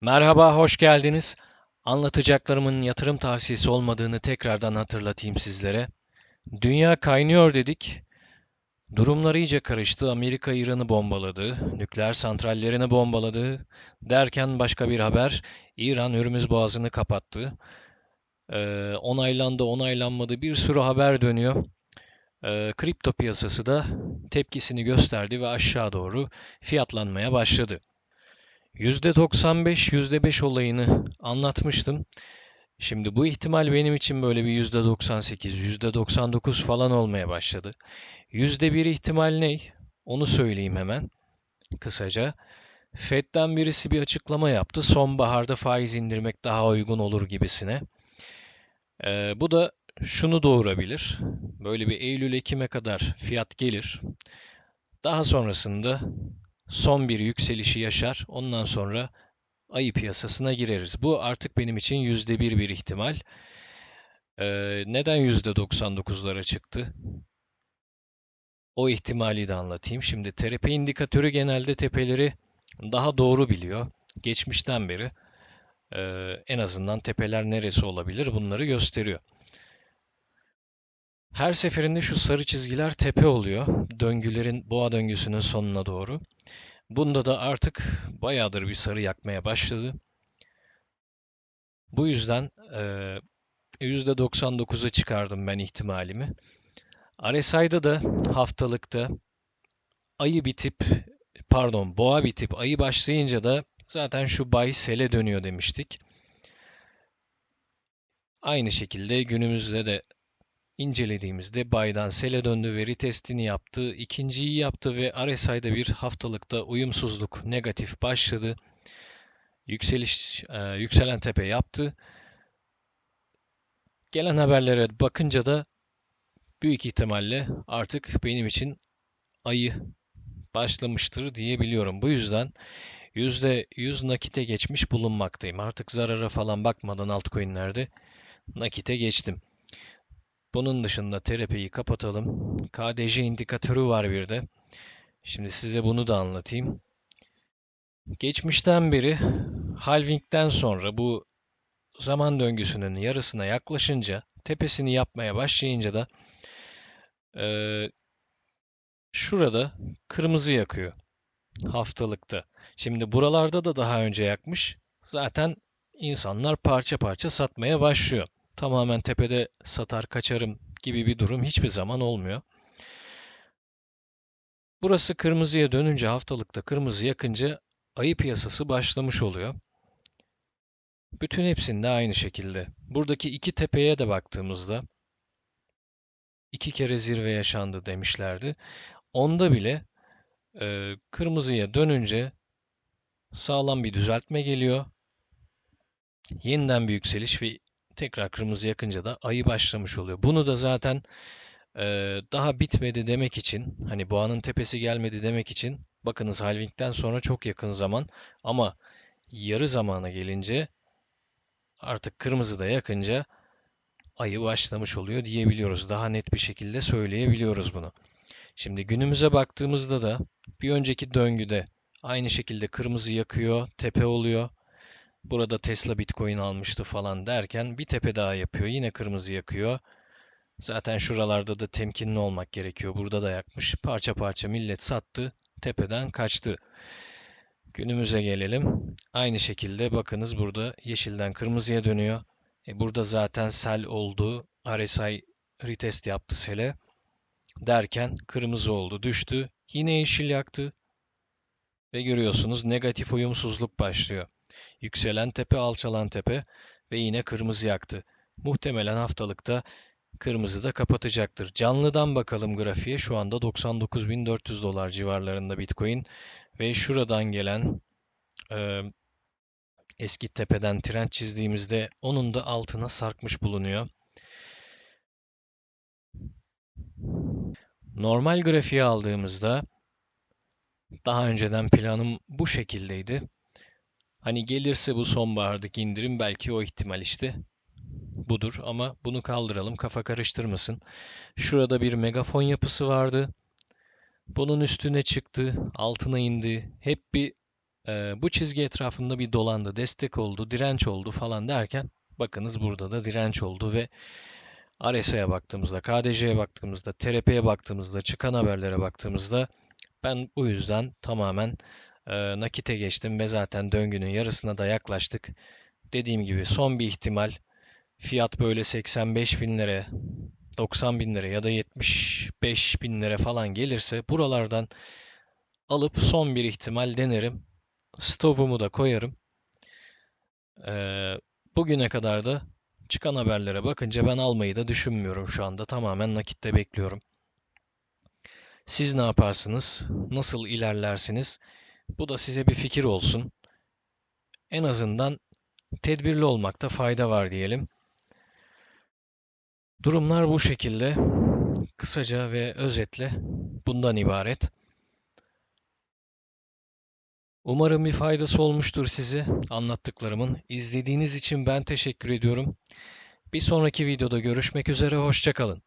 Merhaba, hoş geldiniz. Anlatacaklarımın yatırım tavsiyesi olmadığını tekrardan hatırlatayım sizlere. Dünya kaynıyor dedik. Durumlar iyice karıştı. Amerika İran'ı bombaladı, nükleer santrallerini bombaladı. Derken başka bir haber, İran Hürmüz Boğazı'nı kapattı. Ee, onaylandı, onaylanmadı bir sürü haber dönüyor. Ee, kripto piyasası da tepkisini gösterdi ve aşağı doğru fiyatlanmaya başladı. %95, %5 olayını anlatmıştım. Şimdi bu ihtimal benim için böyle bir %98, %99 falan olmaya başladı. %1 ihtimal ne? Onu söyleyeyim hemen kısaca. Fed'den birisi bir açıklama yaptı. Sonbaharda faiz indirmek daha uygun olur gibisine. Ee, bu da şunu doğurabilir. Böyle bir Eylül-Ekim'e kadar fiyat gelir. Daha sonrasında son bir yükselişi yaşar. Ondan sonra ayı piyasasına gireriz. Bu artık benim için yüzde bir bir ihtimal. Ee, neden yüzde 99'lara çıktı? O ihtimali de anlatayım. Şimdi terapi indikatörü genelde tepeleri daha doğru biliyor. Geçmişten beri e, en azından tepeler neresi olabilir bunları gösteriyor. Her seferinde şu sarı çizgiler tepe oluyor. Döngülerin, boğa döngüsünün sonuna doğru. Bunda da artık bayağıdır bir sarı yakmaya başladı. Bu yüzden e, %99'a çıkardım ben ihtimalimi. RSI'da da haftalıkta ayı bitip pardon boğa bitip ayı başlayınca da zaten şu buy sel'e dönüyor demiştik. Aynı şekilde günümüzde de incelediğimizde Bay'dan sel'e döndü, veri testini yaptı, ikinciyi yaptı ve RSI'de bir haftalıkta uyumsuzluk negatif başladı. Yükseliş, e, yükselen tepe yaptı. Gelen haberlere bakınca da büyük ihtimalle artık benim için ayı başlamıştır diyebiliyorum. Bu yüzden %100 nakite geçmiş bulunmaktayım. Artık zarara falan bakmadan altcoin'lerde nakite geçtim. Bunun dışında terapiyi kapatalım. KDJ indikatörü var bir de. Şimdi size bunu da anlatayım. Geçmişten beri halvingden sonra bu zaman döngüsünün yarısına yaklaşınca, tepesini yapmaya başlayınca da e, şurada kırmızı yakıyor haftalıkta. Şimdi buralarda da daha önce yakmış. Zaten insanlar parça parça satmaya başlıyor tamamen tepede satar kaçarım gibi bir durum hiçbir zaman olmuyor. Burası kırmızıya dönünce haftalıkta kırmızı yakınca ayı piyasası başlamış oluyor. Bütün hepsinde aynı şekilde. Buradaki iki tepeye de baktığımızda iki kere zirve yaşandı demişlerdi. Onda bile e, kırmızıya dönünce sağlam bir düzeltme geliyor. Yeniden bir yükseliş ve tekrar kırmızı yakınca da ayı başlamış oluyor. Bunu da zaten e, daha bitmedi demek için hani boğanın tepesi gelmedi demek için bakınız halvingden sonra çok yakın zaman ama yarı zamana gelince artık kırmızı da yakınca ayı başlamış oluyor diyebiliyoruz. Daha net bir şekilde söyleyebiliyoruz bunu. Şimdi günümüze baktığımızda da bir önceki döngüde aynı şekilde kırmızı yakıyor, tepe oluyor. Burada Tesla Bitcoin almıştı falan derken bir tepe daha yapıyor. Yine kırmızı yakıyor. Zaten şuralarda da temkinli olmak gerekiyor. Burada da yakmış. Parça parça millet sattı. Tepeden kaçtı. Günümüze gelelim. Aynı şekilde bakınız burada yeşilden kırmızıya dönüyor. E burada zaten sel oldu. RSI retest yaptı sele. Derken kırmızı oldu düştü. Yine yeşil yaktı. Ve görüyorsunuz negatif uyumsuzluk başlıyor. Yükselen tepe, alçalan tepe ve yine kırmızı yaktı. Muhtemelen haftalıkta kırmızı da kapatacaktır. Canlıdan bakalım grafiğe. Şu anda 99.400 dolar civarlarında Bitcoin ve şuradan gelen e, eski tepeden trend çizdiğimizde onun da altına sarkmış bulunuyor. Normal grafiği aldığımızda daha önceden planım bu şekildeydi. Hani gelirse bu sonbahardaki indirim belki o ihtimal işte budur ama bunu kaldıralım kafa karıştırmasın. Şurada bir megafon yapısı vardı. Bunun üstüne çıktı, altına indi. Hep bir Ee, bu çizgi etrafında bir dolandı, destek oldu, direnç oldu falan derken bakınız burada da direnç oldu ve RSI'ye baktığımızda, KDC'ye baktığımızda, TRP'ye baktığımızda, çıkan haberlere baktığımızda ben bu yüzden tamamen e, nakite geçtim ve zaten döngünün yarısına da yaklaştık. Dediğim gibi son bir ihtimal fiyat böyle 85 bin lira, 90 bin lira ya da 75 bin lira falan gelirse buralardan alıp son bir ihtimal denerim. Stopumu da koyarım. Ee, bugüne kadar da çıkan haberlere bakınca ben almayı da düşünmüyorum şu anda. Tamamen nakitte bekliyorum. Siz ne yaparsınız? Nasıl ilerlersiniz? Bu da size bir fikir olsun. En azından tedbirli olmakta fayda var diyelim. Durumlar bu şekilde. Kısaca ve özetle bundan ibaret. Umarım bir faydası olmuştur size anlattıklarımın. İzlediğiniz için ben teşekkür ediyorum. Bir sonraki videoda görüşmek üzere, hoşça kalın.